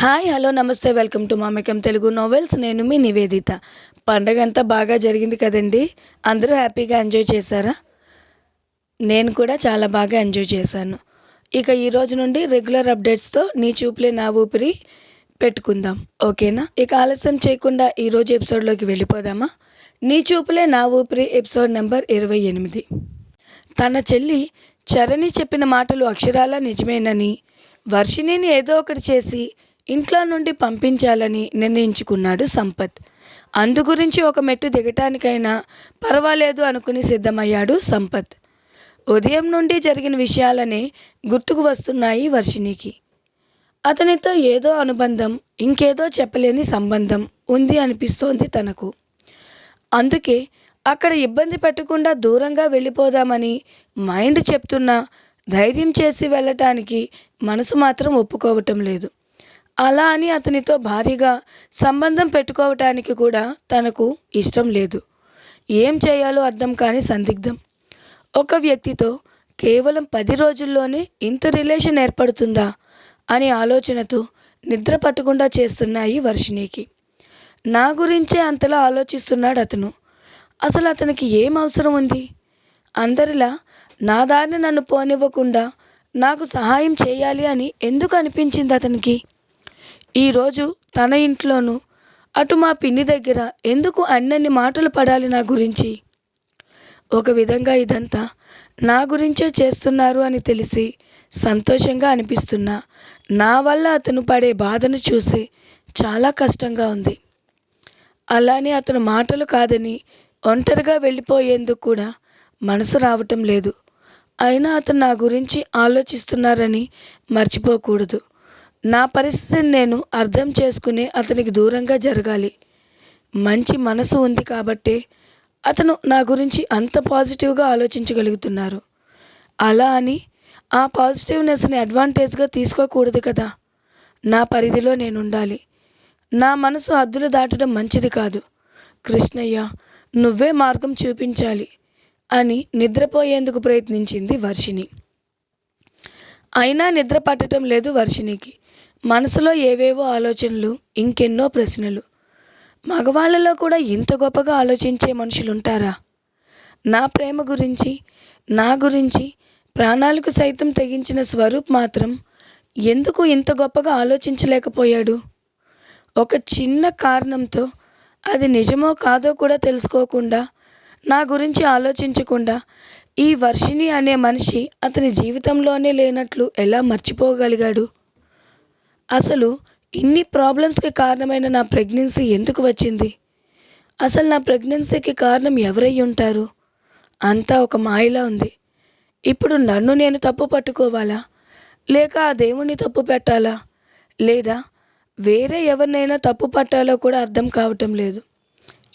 Hi hello నమస్తే welcome to మామకం Telugu novels. నేను మీ నివేదిత. పండగ అంతా బాగా జరిగింది కదండి? అందరూ హ్యాపీగా ఎంజాయ్ చేశారా? నేను కూడా చాలా బాగా ఎంజాయ్ చేశాను. ఇక ఈ రోజు నుండి రెగ్యులర్ అప్డేట్స్తో నీ చూపులే నా ఊపిరి పెట్టుకుందాం. ఓకేనా? ఇక ఆలస్యం చేయకుండా ఈరోజు ఎపిసోడ్లోకి వెళ్ళిపోదామా? నీ చూపులే నా ఊపిరి ఎపిసోడ్ నెంబర్ ఇరవై ఎనిమిది. తన చెల్లి చరణి చెప్పిన మాటలు అక్షరాల నిజమేనని వర్షిణిని ఏదో ఒకటి చేసి ఇంట్లో నుండి పంపించాలని నిర్ణయించుకున్నాడు సంపత్. అందు గురించి ఒక మెట్టు దిగటానికైనా పర్వాలేదు అనుకుని సిద్ధమయ్యాడు సంపత్. ఉదయం నుండి జరిగిన విషయాలనే గుర్తుకు వస్తున్నాయి వర్షిణికి. అతనితో ఏదో అనుబంధం ఇంకేదో చెప్పలేని సంబంధం ఉంది అనిపిస్తోంది తనకు. అందుకే అక్కడ ఇబ్బంది పెట్టకుండా దూరంగా వెళ్ళిపోదామని మైండ్ చెప్తున్నా ధైర్యం చేసి వెళ్ళటానికి మనసు మాత్రం ఒప్పుకోవటం లేదు. అలా అని అతనితో భారీగా సంబంధం పెట్టుకోవటానికి కూడా తనకు ఇష్టం లేదు. ఏం చేయాలో అర్థం కాని సందిగ్ధం. ఒక వ్యక్తితో కేవలం పది రోజుల్లోనే ఇంత రిలేషన్ ఏర్పడుతుందా అనే ఆలోచనతో నిద్ర పట్టకుండా చేస్తున్నాయి వర్షిణికి. నా గురించే అంతలా ఆలోచిస్తున్నాడు అతను. అసలు అతనికి ఏం అవసరం ఉంది? అందరిలా నా దారిని నన్ను పోనివ్వకుండా నాకు సహాయం చేయాలి అని ఎందుకు అనిపించింది అతనికి? ఈరోజు తన ఇంట్లోనూ అటు మా పిన్ని దగ్గర ఎందుకు అన్నన్ని మాటలు పడాలి నా గురించి? ఒక విధంగా ఇదంతా నా గురించే చేస్తున్నారు అని తెలిసి సంతోషంగా అనిపిస్తున్నా. నా వల్ల అతను పడే బాధను చూసి చాలా కష్టంగా ఉంది. అలానే అతను మాటలు కాదని ఒంటరిగా వెళ్ళిపోయేందుకు కూడా మనసు రావటం లేదు. అయినా అతను నా గురించి ఆలోచిస్తున్నారని మర్చిపోకూడదు. నా పరిస్థితిని నేను అర్థం చేసుకుని అతనికి దూరంగా జరగాలి. మంచి మనసు ఉంది కాబట్టే అతను నా గురించి అంత పాజిటివ్గా ఆలోచించగలుగుతున్నారు. అలా అని ఆ పాజిటివ్నెస్ని అడ్వాంటేజ్గా తీసుకోకూడదు కదా. నా పరిధిలో నేను ఉండాలి నా మనసు హద్దులు దాటడం మంచిది కాదు. కృష్ణయ్య నువ్వే మార్గం చూపించాలి అని నిద్రపోయేందుకు ప్రయత్నించింది వర్షిణి. అయినా నిద్ర పట్టడం లేదు వర్షిణికి. మనసులో ఏవేవో ఆలోచనలు ఇంకెన్నో ప్రశ్నలు. మగవాళ్ళలో కూడా ఇంత గొప్పగా ఆలోచించే మనుషులు ఉంటారా నా ప్రేమ గురించి నా గురించి ప్రాణాలకు సైతం తెగించిన స్వరూప్ మాత్రం ఎందుకు ఇంత గొప్పగా ఆలోచించలేకపోయాడు? ఒక చిన్న కారణంతో అది నిజమో కాదో కూడా తెలుసుకోకుండా నా గురించి ఆలోచించకుండా ఈ వర్షిణి అనే మనిషి అతని జీవితంలోనే లేనట్లు ఎలా మర్చిపోగలిగాడు? అసలు ఇన్ని ప్రాబ్లమ్స్కి కారణమైన నా ప్రెగ్నెన్సీ ఎందుకు వచ్చింది? అసలు నా ప్రెగ్నెన్సీకి కారణం ఎవరై ఉంటారు? అంతా ఒక మాయలా ఉంది. ఇప్పుడు నన్ను నేను తప్పు పట్టుకోవాలా? లేక ఆ దేవుణ్ణి తప్పు పెట్టాలా? లేదా వేరే ఎవరినైనా తప్పు పట్టాలో కూడా అర్థం కావటం లేదు.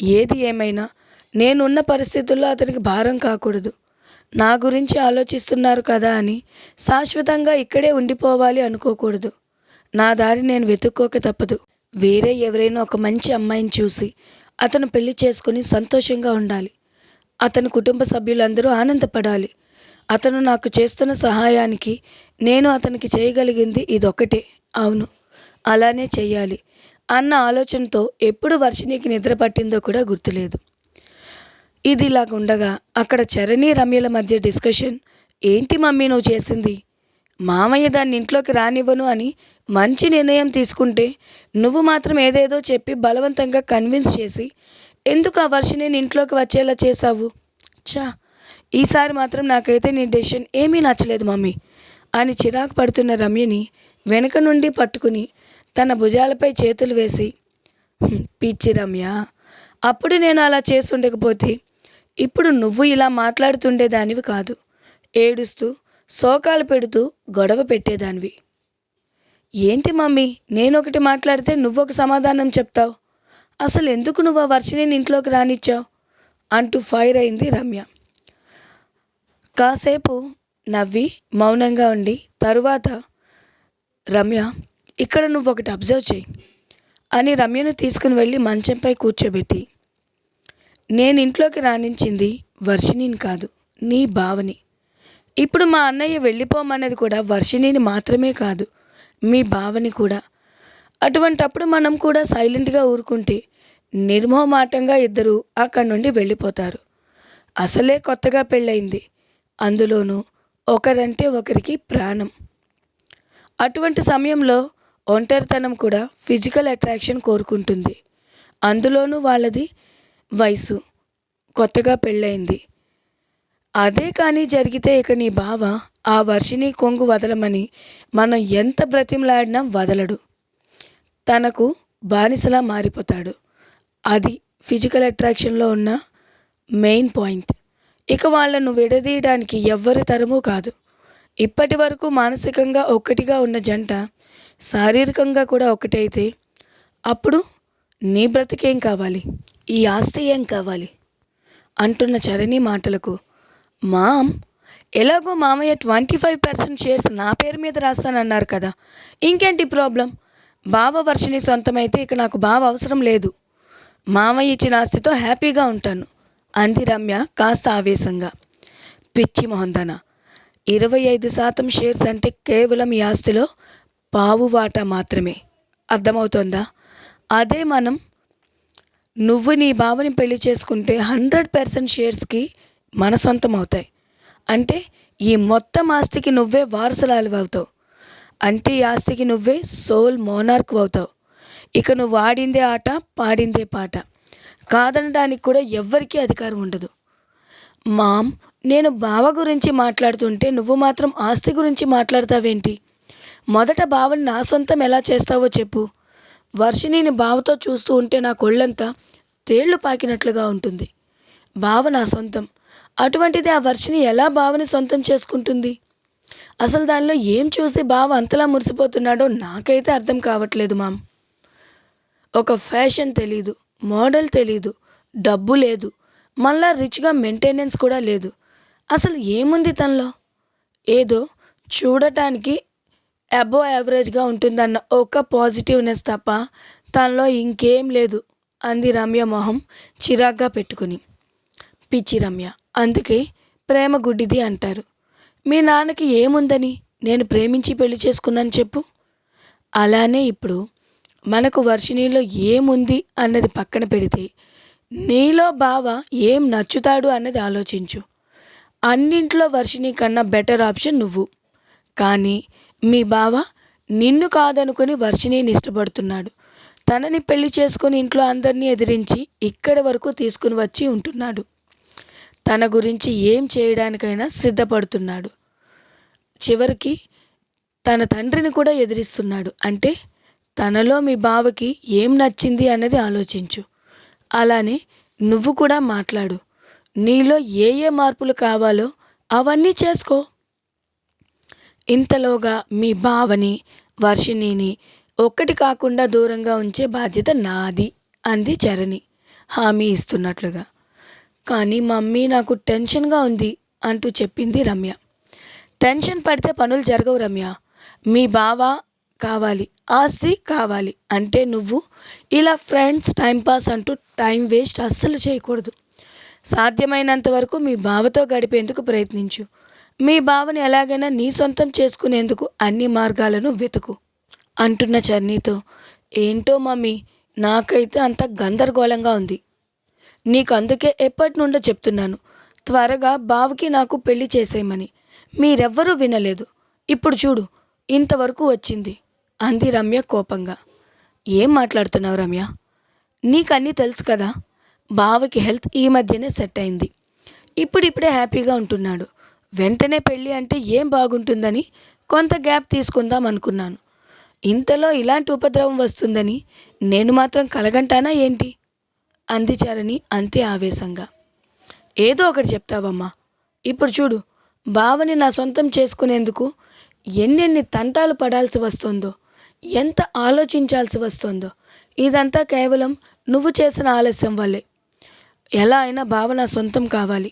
ఏది ఏమైనా నేనున్న పరిస్థితుల్లో అతనికి భారం కాకూడదు. నా గురించి ఆలోచిస్తున్నారు కదా అని శాశ్వతంగా ఇక్కడే ఉండిపోవాలి అనుకోకూడదు. నా దారి నేను వెతుక్కోక తప్పదు. వేరే ఎవరైనా ఒక మంచి అమ్మాయిని చూసి అతను పెళ్ళి చేసుకుని సంతోషంగా ఉండాలి. అతని కుటుంబ సభ్యులందరూ ఆనందపడాలి. అతను నాకు చేస్తున్న సహాయానికి నేను అతనికి చేయగలిగింది ఇదొక్కటే. అవును అలానే చేయాలి అన్న ఆలోచనతో ఎప్పుడు వర్షిణికి నిద్ర పట్టిందో కూడా గుర్తులేదు. ఇది ఇలాగుండగా అక్కడ చరణి రమ్యల మధ్య డిస్కషన్ ఏంటి మమ్మీ నువ్వు చేసింది? మామయ్య దాన్ని ఇంట్లోకి రానివ్వను అని మంచి నిర్ణయం తీసుకుంటే నువ్వు మాత్రం ఏదేదో చెప్పి బలవంతంగా కన్విన్స్ చేసి ఎందుకు ఆ వర్షిని ఇంట్లోకి వచ్చేలా చేశావు? చా ఈసారి మాత్రం నాకైతే నీ డెసిషన్ ఏమీ నచ్చలేదు మమ్మీ అని చిరాకు పడుతున్న రమ్యని వెనక నుండి పట్టుకుని తన భుజాలపై చేతులు వేసి పిచ్చి రమ్య అప్పుడు నేను అలా చేస్తుండకపోతే ఇప్పుడు నువ్వు ఇలా మాట్లాడుతుండేదానివి కాదు ఏడుస్తూ శోకాలు పెడుతూ గొడవ పెట్టేదానివి. ఏంటి మమ్మీ నేను ఒకటి మాట్లాడితే నువ్వొక సమాధానం చెప్తావు? అసలు ఎందుకు నువ్వు ఆ వర్షిని ఇంట్లోకి రానిచ్చావు? అంటూ ఫైర్ అయింది రమ్య. కాసేపు నవ్వి మౌనంగా ఉండి తరువాత రమ్య ఇక్కడ నువ్వు ఒకటి అబ్జర్వ్ చేయి అని రమ్యను తీసుకుని వెళ్ళి మంచంపై కూర్చోబెట్టి నేను ఇంట్లోకి రాణించింది వర్షిణిని కాదు నీ భావని ఇప్పుడు మా అన్నయ్య వెళ్ళిపోమన్నది కూడా వర్షిణిని మాత్రమే కాదు మీ బావని కూడా. అటువంటప్పుడు మనం కూడా సైలెంట్గా ఊరుకుంటే నిర్మోహమాటంగా ఇద్దరు అక్కడి నుండి వెళ్ళిపోతారు. అసలే కొత్తగా పెళ్ళయింది. అందులోనూ ఒకరంటే ఒకరికి ప్రాణం. అటువంటి సమయంలో ఒంటరితనం కూడా ఫిజికల్ అట్రాక్షన్ కోరుకుంటుంది. అందులోనూ వాళ్ళది వయసు. కొత్తగా పెళ్ళయింది. అదే కానీ జరిగితే ఇక నీ బావ ఆ వర్షిని కొంగు వదలమని మనం ఎంత బ్రతిమలాడినా వదలడు. తనకు బానిసలా మారిపోతాడు. అది ఫిజికల్ అట్రాక్షన్లో ఉన్న మెయిన్ పాయింట్. ఇక వాళ్ళను విడదీయడానికి ఎవ్వరి తరమూ కాదు. ఇప్పటి వరకు మానసికంగా ఒక్కటిగా ఉన్న జంట శారీరకంగా కూడా ఒకటైతే అప్పుడు నీ బ్రతికేం కావాలి? ఈ ఆస్తి ఏం కావాలి? అంటున్న చరణి మాటలకు మామ్ ఎలాగో మామయ్య ట్వంటీ ఫైవ్ పర్సెంట్ షేర్స్ నా పేరు మీద రాస్తానన్నారు కదా. ఇంకేంటి ప్రాబ్లం? బావ వర్షిని సొంతమైతే ఇక నాకు బావ అవసరం లేదు. మామయ్య ఇచ్చిన ఆస్తితో హ్యాపీగా ఉంటాను. అంది రమ్య కాస్త ఆవేశంగా. పిచ్చి మొహందన. ఇరవై ఐదు శాతం షేర్స్ అంటే కేవలం ఈ ఆస్తిలో పావు వాటా మాత్రమే. అర్థమవుతోందా? అదే మనం నువ్వు నీ బావని పెళ్ళి చేసుకుంటే హండ్రెడ్ పర్సెంట్ షేర్స్కి మన సొంతం అవుతాయి అంటే ఈ మొత్తం ఆస్తికి నువ్వే వారసులాలు అవుతావు. అంటే ఈ ఆస్తికి నువ్వే సోల్ మోనార్క్ అవుతావు. ఇక నువ్వు ఆడిందే ఆట పాడిందే పాట. కాదనడానికి కూడా ఎవ్వరికీ అధికారం ఉండదు. మామ్ నేను బావ గురించి మాట్లాడుతుంటే నువ్వు మాత్రం ఆస్తి గురించి మాట్లాడతావేంటి? మొదట బావని నా సొంతం ఎలా చేస్తావో చెప్పు. వర్షిణిని బావతో చూస్తూ ఉంటే నా కొళ్ళంతా తేళ్ళు పాకినట్లుగా ఉంటుంది. బావ నా సొంతం. అటువంటిది ఆ వర్షిని ఎలా బావని సొంతం చేసుకుంటుంది? అసలు దానిలో ఏం చూసి బావ అంతలా మురిసిపోతున్నాడో నాకైతే అర్థం కావట్లేదు మామ్. ఒక ఫ్యాషన్ తెలీదు మోడల్ తెలీదు డబ్బు లేదు మళ్ళా రిచ్గా మెయింటెనెన్స్ కూడా లేదు. అసలు ఏముంది తనలో? ఏదో చూడటానికి అబో యావరేజ్గా ఉంటుందన్న ఒక పాజిటివ్నెస్ తప్ప తనలో ఇంకేం లేదు అంది రమ్య మొహం చిరాగ్గా పెట్టుకుని. పిచ్చి రమ్య అందుకే ప్రేమ గుడ్డిది అంటారు. మీ నాన్నకి ఏముందని నేను ప్రేమించి పెళ్ళి చేసుకున్నాను చెప్పు. అలానే ఇప్పుడు మనకు వర్షిణిలో ఏముంది అన్నది పక్కన పెడితే నీలో బావ ఏం నచ్చుతాడు అన్నది ఆలోచించు. అన్నింట్లో వర్షిణి కన్నా బెటర్ ఆప్షన్ నువ్వు. కానీ మీ బావ నిన్ను కాదనుకుని వర్షిణిని ఇష్టపడుతున్నాడు. తనని పెళ్ళి చేసుకుని ఇంట్లో అందరినీ ఎదిరించి ఇక్కడి వరకు తీసుకుని వచ్చి ఉంటున్నాడు. తన గురించి ఏం చేయడానికైనా సిద్ధపడుతున్నాడు. చివరికి తన తండ్రిని కూడా ఎదిరిస్తున్నాడు. అంటే తనలో మీ బావకి ఏం నచ్చింది అన్నది ఆలోచించు. అలానే నువ్వు కూడా మాట్లాడు. నీలో ఏ ఏ మార్పులు కావాలో అవన్నీ చేసుకో. ఇంతలోగా మీ బావని వర్షిణిని ఒక్కటి కాకుండా దూరంగా ఉంచే బాధ్యత నాది అంది చరణి హామీ ఇస్తున్నట్లుగా. కానీ మమ్మీ నాకు టెన్షన్గా ఉంది అంటూ చెప్పింది రమ్య. టెన్షన్ పడితే పనులు జరగవు రమ్య. మీ బావ కావాలి ఆస్తి కావాలి అంటే నువ్వు ఇలా ఫ్రెండ్స్ టైంపాస్ అంటూ టైం వేస్ట్ అస్సలు చేయకూడదు. సాధ్యమైనంత వరకు మీ బావతో గడిపేందుకు ప్రయత్నించు. మీ బావని ఎలాగైనా నీ సొంతం చేసుకునేందుకు అన్ని మార్గాలను వెతుకు అంటున్న చర్నీతో. ఏంటో మమ్మీ నాకైతే అంత గందరగోళంగా ఉంది. నీకు అందుకే ఎప్పటి నుండో చెప్తున్నాను. త్వరగా బావకి నాకు పెళ్ళి చేసేయమని. మీరెవ్వరూ వినలేదు. ఇప్పుడు చూడు ఇంతవరకు వచ్చింది. అంది రమ్య కోపంగా. ఏం మాట్లాడుతున్నావు రమ్య? నీకన్నీ తెలుసు కదా. బావకి హెల్త్ ఈ మధ్యనే సెట్ అయింది. ఇప్పుడిప్పుడే హ్యాపీగా ఉంటున్నాడు. వెంటనే పెళ్ళి అంటే ఏం బాగుంటుందని కొంత గ్యాప్ తీసుకుందాం అనుకున్నాను. ఇంతలో ఇలాంటి ఉపద్రవం వస్తుందని నేను మాత్రం కలగంటానా ఏంటి? అంది చరణి అంతే ఆవేశంగా. ఏదో ఒకటి చెప్తావమ్మా. ఇప్పుడు చూడు బావని నా సొంతం చేసుకునేందుకు ఎన్నెన్ని తంటాలు పడాల్సి వస్తుందో ఎంత ఆలోచించాల్సి వస్తుందో ఇదంతా కేవలం నువ్వు చేసిన ఆలస్యం వల్లే. ఎలా అయినా బావ నా సొంతం కావాలి.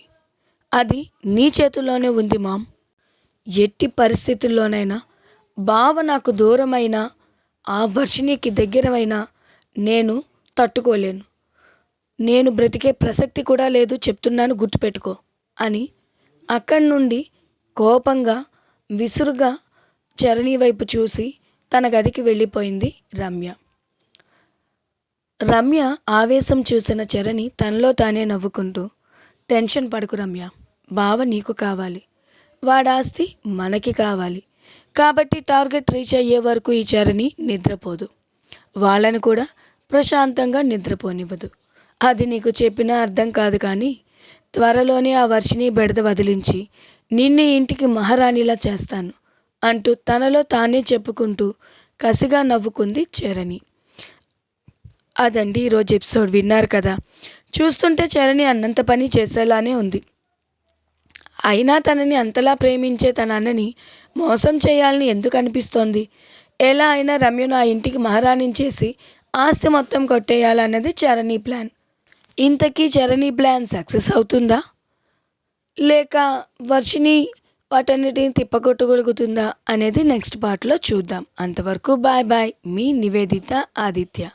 అది నీ చేతుల్లోనే ఉంది మామ్. ఎట్టి పరిస్థితుల్లోనైనా బావ నాకు దూరమైన ఆ వర్షినికి దగ్గరమైన నేను తట్టుకోలేను. నేను బ్రతికే ప్రసక్తి కూడా లేదు చెప్తున్నాను గుర్తుపెట్టుకో అని అక్కడి నుండి కోపంగా విసురుగా చరణి వైపు చూసి తన గదికి వెళ్ళిపోయింది రమ్య. రమ్య ఆవేశం చూసిన చరణి తనలో తానే నవ్వుకుంటూ టెన్షన్ పడకు రమ్య బావ నీకు కావాలి. వాడాస్తి మనకి కావాలి. కాబట్టి టార్గెట్ రీచ్ అయ్యే వరకు ఈ చరణి నిద్రపోదు. వాళ్ళని కూడా ప్రశాంతంగా నిద్రపోనివ్వదు. అది నీకు చెప్పినా అర్థం కాదు కానీ త్వరలోనే ఆ వర్షిని బెడద వదిలించి నిన్ను ఇంటికి మహారాణిలా చేస్తాను అంటూ తనలో తానే చెప్పుకుంటూ కసిగా నవ్వుకుంది చరణి. అదండి ఈరోజు ఎపిసోడ్ విన్నారు కదా. చూస్తుంటే చరణి అన్నంత పని చేసేలానే ఉంది. అయినా తనని అంతలా ప్రేమించే తన అన్నని మోసం చేయాలని ఎందుకు అనిపిస్తోంది? ఎలా అయినా రమ్యను ఆ ఇంటికి మహారాణిని చేసి ఆస్తి మొత్తం కొట్టేయాలన్నది చరణి ప్లాన్. ఇంతకీ చరణి ప్లాన్ సక్సెస్ అవుతుందా? లేక వర్షిని వాటన్నిటిని తిప్పకొట్టగలుగుతుందా అనేది నెక్స్ట్ పార్ట్లో చూద్దాం. అంతవరకు బాయ్ బాయ్. మీ నివేదిత ఆదిత్య.